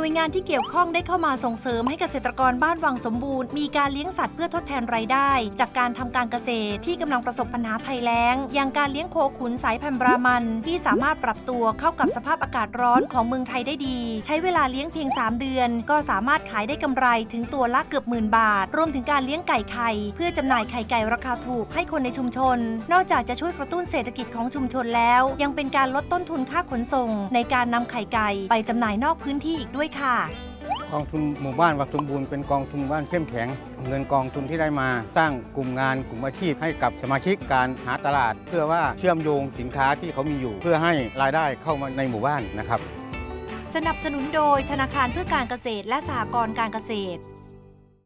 น่วยงานที่เกี่ยวข้องได้เข้ามาส่งเสริมให้เกษตรกรบ้านวังสมบูรณ์ มีการเลี้ยงสัตว์เพื่อทดแทนรายได้ จากการทำการเกษตรที่กำลังประสบปัญหาภัยแล้ง อย่างการเลี้ยงโคขุนสายพันธุ์บรามัน ที่สามารถปรับตัวเข้ากับสภาพอากาศร้อนของเมืองไทยได้ดี ใช้เวลาเลี้ยงเพียง 3 เดือน ก็สามารถขายได้กำไรถึงตัวละเกือบหมื่นบาท รวมถึงการเลี้ยงไก่ไข่เพื่อจำหน่ายไข่ไก่ราคาถูกให้คนในชุมชน นอกจากจะช่วยกระตุ้นเศรษฐกิจของชุมชนแล้ว ยังเป็นการลดต้นทุนค่าขนส่ง ในการนำไข่ไก่ไปจำหน่ายนอกพื้นที่อีกด้วยค่ะ กองทุนหมู่บ้านวัดสมบูรณ์เป็นกองทุนหมู่บ้านเข้มแข็ง เงินกองทุนที่ได้มา สร้างกลุ่มงานกลุ่มอาชีพให้กับสมาชิกการหาตลาด เพื่อว่าเชื่อมโยงสินค้าที่เขามีอยู่ เพื่อให้รายได้เข้ามาในหมู่บ้านนะครับ สนับสนุนโดยธนาคารเพื่อการเกษตรและสหกรณ์การเกษตร